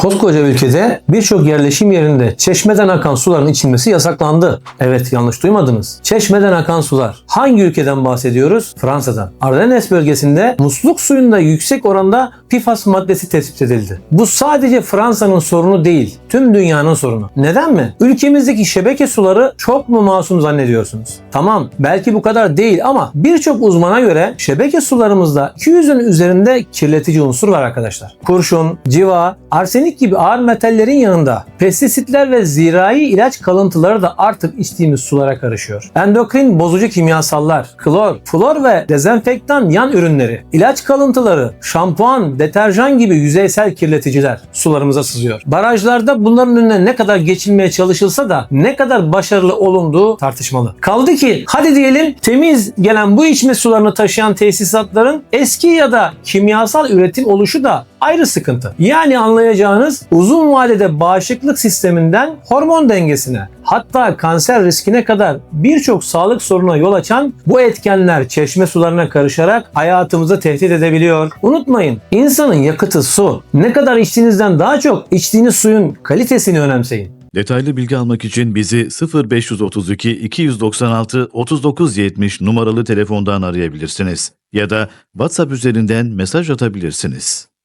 Koskoca ülkede birçok yerleşim yerinde çeşmeden akan suların içilmesi yasaklandı. Evet yanlış duymadınız. Çeşmeden akan sular. Hangi ülkeden bahsediyoruz? Fransa'dan. Ardennes bölgesinde musluk suyunda yüksek oranda PFAS maddesi tespit edildi. Bu sadece Fransa'nın sorunu değil, tüm dünyanın sorunu. Neden mi? Ülkemizdeki şebeke suları çok mu masum zannediyorsunuz? Tamam, belki bu kadar değil ama birçok uzmana göre şebeke sularımızda 200'ün üzerinde kirletici unsur var arkadaşlar. Kurşun, civa, arsenik gibi ağır metallerin yanında pestisitler ve zirai ilaç kalıntıları da artık içtiğimiz sulara karışıyor. Endokrin bozucu kimyasallar, klor, flor ve dezenfektan yan ürünleri, ilaç kalıntıları, şampuan, deterjan gibi yüzeysel kirleticiler sularımıza sızıyor. Barajlarda bunların önüne ne kadar geçilmeye çalışılsa da ne kadar başarılı olunduğu tartışmalı. Kaldı ki hadi diyelim temiz gelen bu içme sularını taşıyan tesisatların eski ya da kimyasal üretim oluşu da ayrı sıkıntı. Yani anlayacağınız uzun vadede bağışıklık sisteminden hormon dengesine hatta kanser riskine kadar birçok sağlık sorununa yol açan bu etkenler çeşme sularına karışarak hayatımızı tehdit edebiliyor. Unutmayın insanın yakıtı su. Ne kadar içtiğinizden daha çok içtiğiniz suyun kalitesini önemseyin. Detaylı bilgi almak için bizi 0532 296 3970 numaralı telefondan arayabilirsiniz ya da WhatsApp üzerinden mesaj atabilirsiniz.